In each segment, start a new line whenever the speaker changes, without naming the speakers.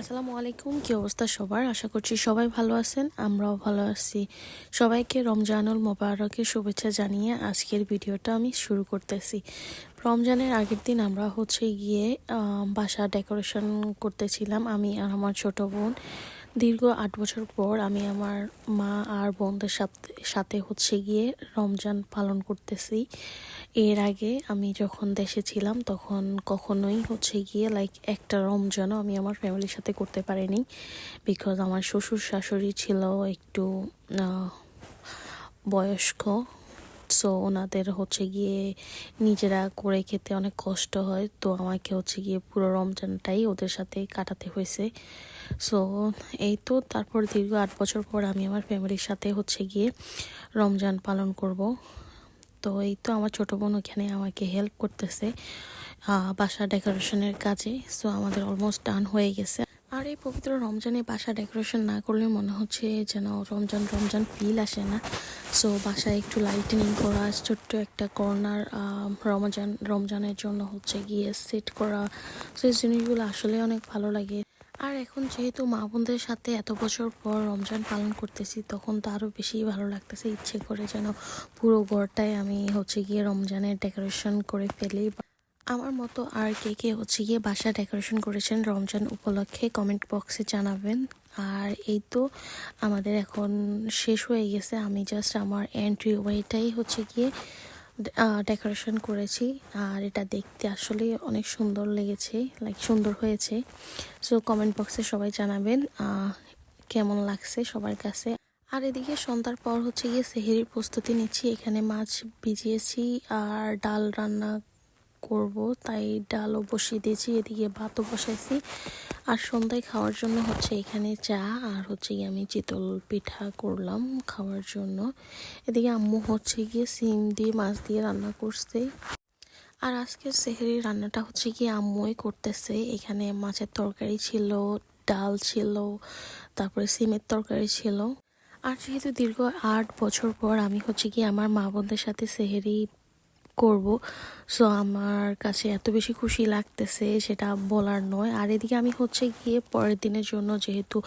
আসসালামু আলাইকুম, কি অবস্থা সবার? আশা করছি সবাই ভালো আছেন, আমরাও ভালো আছি। সবাইকে রমজানুল মোবারকের শুভেচ্ছা জানিয়ে আজকের ভিডিওটা আমি শুরু করতেছি। রমজানের আগের দিন আমরা হচ্ছে গিয়ে বাসা ডেকোরেশন করতেছিলাম, আমি আর আমার ছোটো বোন। দীর্ঘ আট বছর পর আমি আমার মা আর বোনদের সাথে সাথে হচ্ছে গিয়ে রমজান পালন করতেছি। এর আগে আমি যখন দেশে ছিলাম তখন কখনোই হচ্ছে গিয়ে লাইক একটা রমজানও আমি আমার ফ্যামিলির সাথে করতে পারিনি। বিকজ আমার শ্বশুর শাশুড়ি ছিল একটু বয়স্ক। সো ওনাদের হচ্ছে গিয়ে নিজেরা করে খেতে অনেক কষ্ট হয়। তো আমাকে হচ্ছে গিয়ে পুরো রমজানটাই ওদের সাথে কাটাতে হয়েছে। সো এই তো তারপর দীর্ঘ আট বছর পর আমি আমার ফ্যামিলির সাথে হচ্ছে গিয়ে রমজান পালন করব। তো এই তো আমার ছোটো বোন ওখানে আমাকে হেল্প করতেছে বাসা ডেকোরেশনের কাজে। সো আমাদের অলমোস্ট ডান হয়ে গেছে। আর এই পবিত্র রমজানে বাসা ডেকোরেশন না করলে মনে হচ্ছে যেন রমজান রমজান ফিল আসে না। সো বাসায় একটু লাইটেনিং করা, ছোট্ট একটা কর্নার রমজান, রমজানের জন্য হচ্ছে গিয়ে সেট করা। সো এই জিনিসগুলো আসলে অনেক ভালো লাগে। আর এখন যেহেতু মা বোনদের সাথে এত বছর পর রমজান পালন করতেছি, তখন তো আরও বেশি ভালো লাগতেছে। ইচ্ছে করে যেন পুরো ঘরটায় আমি হচ্ছে গিয়ে রমজানের ডেকোরেশন করে ফেলি। আমার মতো আর কে কে হচ্ছে গিয়ে বাসা ডেকোরেশন করেছেন রমজান উপলক্ষে কমেন্ট বক্সে জানাবেন। আর এই তো আমাদের এখন শেষ হয়ে গেছে। আমি জাস্ট আমার এন্ট্রি ওয়েটাই হচ্ছে গিয়ে ডেকোরেশন করেছি। আর এটা দেখতে আসলে অনেক সুন্দর লেগেছে লাইক সুন্দর হয়েছে। সো কমেন্ট বক্সে সবাই জানাবেন কেমন লাগছে সবার কাছে। আর এদিকে সন্ধ্যার পর হচ্ছে গিয়ে সেহেরির প্রস্তুতি নিচ্ছি। এখানে মাছ ভিজিয়েছি, আর ডাল রান্না করব, তাই ডালও বসিয়ে দিয়েছি, এদিকে ভাতও বসাইছি। আর সন্ধ্যায় খাওয়ার জন্য হচ্ছে এখানে চা আর হচ্ছে গিয়ে আমি চিতল পিঠা করলাম খাওয়ার জন্য। এদিকে আম্মু হচ্ছে গিয়ে সিম দিয়ে মাছ দিয়ে রান্না করছে। আর আজকে সেহেরি রান্নাটা হচ্ছে কি আম্মুই করতেছে। এখানে মাছের তরকারি ছিল, ডাল ছিল, তারপরে সিমের তরকারি ছিল। আর যেহেতু দীর্ঘ আট বছর পর আমি হচ্ছে কি আমার মা বোনদের সাথে সেহেরি করব। সো আমার কাছে এত বেশি খুশি লাগতেছে সেটা বলার নয়। আর এদিকে আমি হচ্ছে গিয়ে পরের দিনের জন্য যেহেতু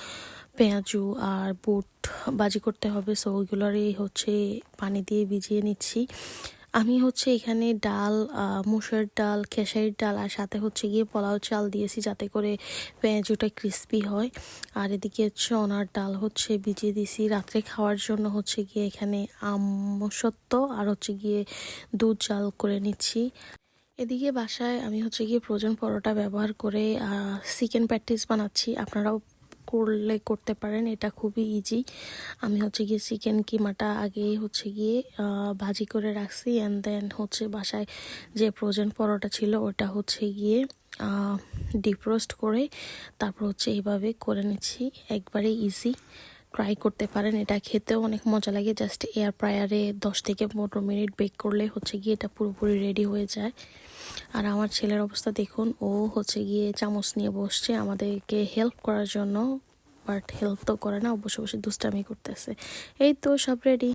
পেঁয়াজু আর বুট বাজি করতে হবে সো ওইগুলোরই হচ্ছে পানি দিয়ে ভিজিয়ে নিচ্ছি। আমি হচ্ছে এখানে ডাল মুসুর ডাল, খেসারির ডাল আর সাথে হচ্ছে গিয়ে পোলাও চাল দিয়েছি যাতে করে পেঁয়াজুটা ক্রিস্পি হয়। আর এদিকে চনার ডাল হচ্ছে ভিজিয়ে দিয়েছি। রাত্রে খাওয়ার জন্য হচ্ছে গিয়ে এখানে আম আমসত্ব আর হচ্ছে গিয়ে দুধ জাল করে নিচ্ছি। এদিকে বাসায় আমি হচ্ছে গিয়ে ফ্রোজেন পরোটা ব্যবহার করে চিকেন প্যাটিস বানাচ্ছি। আপনারাও করলে করতে পারেন, এটা খুবই ইজি আমি হচ্ছে গিয়ে চিকেন কিমাটা আগে হচ্ছে গিয়ে ভাজি করে রাখছি অ্যান্ড দেন হচ্ছে বাসায় যে প্রোজেন পরোটা ছিল ওটা হচ্ছে গিয়ে ডিপ রোস্ট করে তারপর হচ্ছে এইভাবে করে নিচ্ছি, একবারে ইজি ট্রাই করতে পারেন, এটা খেতেও অনেক মজা লাগে। জাস্ট এয়ার ফ্রায়ারে দশ থেকে পনেরো মিনিট বেক করলে হচ্ছে গিয়ে এটা পুরোপুরি রেডি হয়ে যায়। আর আমার ছেলের অবস্থা দেখুন, ও হচ্ছে গিয়ে চামচ নিয়ে বসছে আমাদেরকে হেল্প করার জন্য বাট হেল্প তো করে না বসে বসে দুষ্টামি করতেছে। এই তো সব রেডি